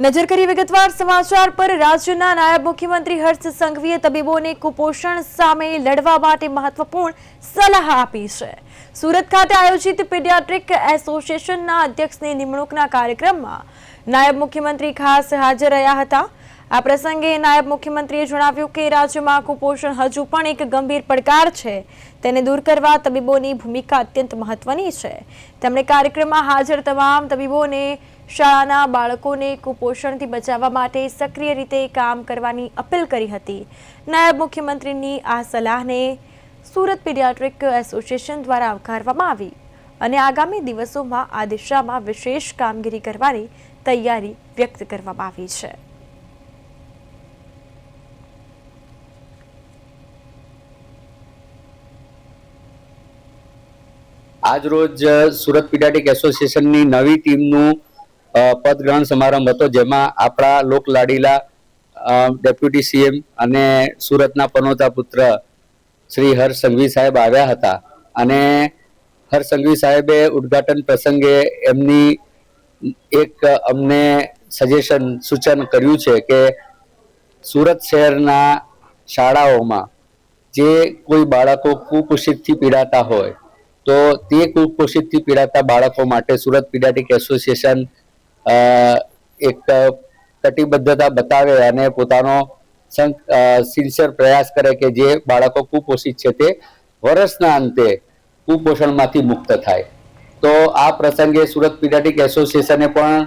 નજર કરી વિગતવાર સમાચાર પર રાજ્યના નાયબ મુખ્યમંત્રી હર્ષ સંઘવીએ તબીબોને કુપોષણ સામે લડવા માટે મહત્વપૂર્ણ સલાહ આપી છે. સુરત ખાતે આયોજિત પીડિયાટ્રિક એસોસિએશનના અધ્યક્ષની નિમણૂકના કાર્યક્રમમાં નાયબ મુખ્યમંત્રી ખાસ હાજર રહ્યા હતા. આ પ્રસંગે નાયબ મુખ્યમંત્રીએ જણાવ્યું કે રાજ્યમાં કુપોષણ હજુ પણ એક ગંભીર પડકાર છે. તેને દૂર કરવા તબીબોની ભૂમિકા અત્યંત મહત્વની છે. તેમણે કાર્યક્રમમાં હાજર તમામ તબીબોને શાળાના બાળકોને કુપોષણથી બચાવવા માટે સક્રિય રીતે કામ કરવાની અપીલ કરી હતી. નાયબ મુખ્યમંત્રીની આ સલાહને સુરત પીડિયાટ્રિક એસોસિએશન દ્વારા આવકારવામાં આવી અને આગામી દિવસોમાં આ દિશામાં વિશેષ કામગીરી કરવાની તૈયારી વ્યક્ત કરવામાં આવી છે. આજ રોજ સુરત પીડાટિક એસોસિએશનની નવી ટીમનું પદગ્રહણ સમારંભ હતો જેમાં આપણા લોકલાડીલા ડેપ્યુટી સીએમ અને સુરતના પનોતા પુત્ર શ્રી હર્ષ સંઘવી સાહેબ આવ્યા હતા. અને હર્ષ સંઘવી સાહેબે ઉદ્ઘાટન પ્રસંગે એમની એક અમને સજેશન, સૂચન કર્યું છે કે સુરત શહેરના શાળાઓમાં જે કોઈ બાળકો કુપોષિતથી પીડાતા હોય, તો તે કુપોષિતથી પીડાતા બાળકો માટે સુરત પીડાટિક એસોસિએશન એક કટિબદ્ધતા બતાવે અને પોતાનો સિન્સિયર પ્રયાસ કરે કે જે બાળકો કુપોષિત છે તે વર્ષના અંતે કુપોષણમાંથી મુક્ત થાય. તો આ પ્રસંગે સુરત પીડિયાટિક એસોસિએશને પણ